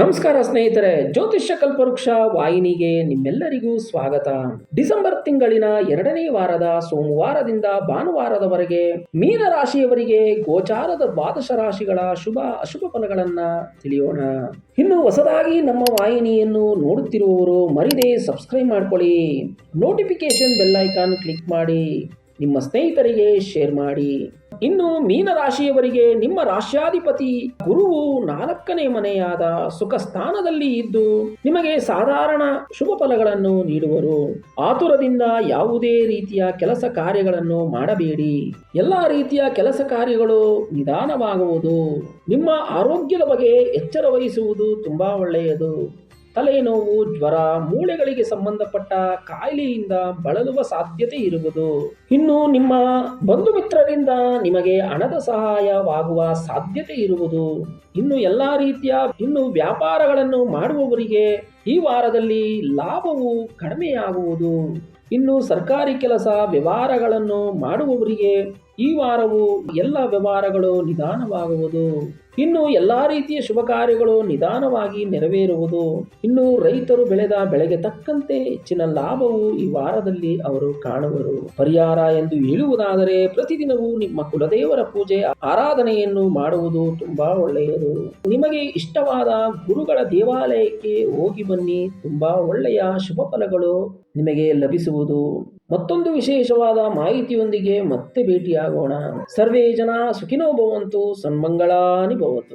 ನಮಸ್ಕಾರ ಸ್ನೇಹಿತರೆ, ಜ್ಯೋತಿಷ್ಯ ಕಲ್ಪವೃಕ್ಷ ವಾಹಿನಿಗೆ ನಿಮ್ಮೆಲ್ಲರಿಗೂ ಸ್ವಾಗತ. ಡಿಸೆಂಬರ್ ತಿಂಗಳಿನ ಎರಡನೇ ವಾರದ ಸೋಮವಾರದಿಂದ ಭಾನುವಾರದವರೆಗೆ ಮೀನ ರಾಶಿಯವರಿಗೆ ಗೋಚಾರದ ದ್ವಾದಶ ರಾಶಿಗಳ ಶುಭ, ಅಶುಭ ಫಲಗಳನ್ನ ತಿಳಿಯೋಣ. ಇನ್ನು ಹೊಸದಾಗಿ ನಮ್ಮ ವಾಹಿನಿಯನ್ನು ನೋಡುತ್ತಿರುವವರು ಮರಿದೇ ಸಬ್ಸ್ಕ್ರೈಬ್ ಮಾಡ್ಕೊಳ್ಳಿ. ನೋಟಿಫಿಕೇಶನ್ ಬೆಲ್ ಐಕಾನ್ ಕ್ಲಿಕ್ ಮಾಡಿ. ನಿಮ್ಮ ಸ್ನೇಹಿತರಿಗೆ ಶೇರ್ ಮಾಡಿ. ಇನ್ನು ಮೀನ ರಾಶಿಯವರಿಗೆ ನಿಮ್ಮ ರಾಶ್ಯಾಧಿಪತಿ ಗುರುವು ನಾಲ್ಕನೇ ಮನೆಯಾದ ಸುಖ ಸ್ಥಾನದಲ್ಲಿ ಇದ್ದು ನಿಮಗೆ ಸಾಧಾರಣ ಶುಭ ಫಲಗಳನ್ನು ನೀಡುವರು. ಆತುರದಿಂದ ಯಾವುದೇ ರೀತಿಯ ಕೆಲಸ ಕಾರ್ಯಗಳನ್ನು ಮಾಡಬೇಡಿ. ಎಲ್ಲ ರೀತಿಯ ಕೆಲಸ ಕಾರ್ಯಗಳು ನಿಧಾನವಾಗುವುದು. ನಿಮ್ಮ ಆರೋಗ್ಯದ ಬಗ್ಗೆ ಎಚ್ಚರ ವಹಿಸುವುದು ತುಂಬಾ ಒಳ್ಳೆಯದು. ತಲೆನೋವು, ಜ್ವರ, ಮೂಳೆಗಳಿಗೆ ಸಂಬಂಧಪಟ್ಟ ಕಾಯಿಲೆಯಿಂದ ಬಳಲುವ ಸಾಧ್ಯತೆ ಇರುವುದು. ಇನ್ನು ನಿಮ್ಮ ಬಂಧು ಮಿತ್ರರಿಂದ ನಿಮಗೆ ಹಣದ ಸಹಾಯವಾಗುವ ಸಾಧ್ಯತೆ ಇರುವುದು. ಇನ್ನು ಎಲ್ಲ ರೀತಿಯ, ಇನ್ನು ವ್ಯಾಪಾರಗಳನ್ನು ಮಾಡುವವರಿಗೆ ಈ ವಾರದಲ್ಲಿ ಲಾಭವು ಕಡಿಮೆಯಾಗುವುದು. ಇನ್ನು ಸರ್ಕಾರಿ ಕೆಲಸ ವ್ಯವಹಾರಗಳನ್ನು ಮಾಡುವವರಿಗೆ ಈ ವಾರವು ಎಲ್ಲ ವ್ಯವಹಾರಗಳು ನಿಧಾನವಾಗುವುದು. ಇನ್ನು ಎಲ್ಲಾ ರೀತಿಯ ಶುಭ ಕಾರ್ಯಗಳು ನಿಧಾನವಾಗಿ ನೆರವೇರುವುದು. ಇನ್ನು ರೈತರು ಬೆಳೆದ ಬೆಳೆಗೆ ತಕ್ಕಂತೆ ಹೆಚ್ಚಿನ ಲಾಭವು ಈ ವಾರದಲ್ಲಿ ಅವರು ಕಾಣುವರು. ಪರಿಹಾರ ಎಂದು ಹೇಳುವುದಾದರೆ ಪ್ರತಿದಿನವೂ ನಿಮ್ಮ ಕುಲದೇವರ ಪೂಜೆ, ಆರಾಧನೆಯನ್ನು ಮಾಡುವುದು ತುಂಬಾ ಒಳ್ಳೆಯದು. ನಿಮಗೆ ಇಷ್ಟವಾದ ಗುರುಗಳ ದೇವಾಲಯಕ್ಕೆ ಹೋಗಿ ಬನ್ನಿ. ತುಂಬಾ ಒಳ್ಳೆಯ ಶುಭ ಫಲಗಳು ನಿಮಗೆ ಲಭಿಸುವುದು. ಮತ್ತೊಂದು ವಿಶೇಷವಾದ ಮಾಹಿತಿಯೊಂದಿಗೆ ಮತ್ತೆ ಭೇಟಿಯಾಗೋಣ. ಸರ್ವೇ ಜನ ಸುಖಿನೋ ಭವಂತು, ಸನ್ಮಂಗಳಾನಿ ಭವತು.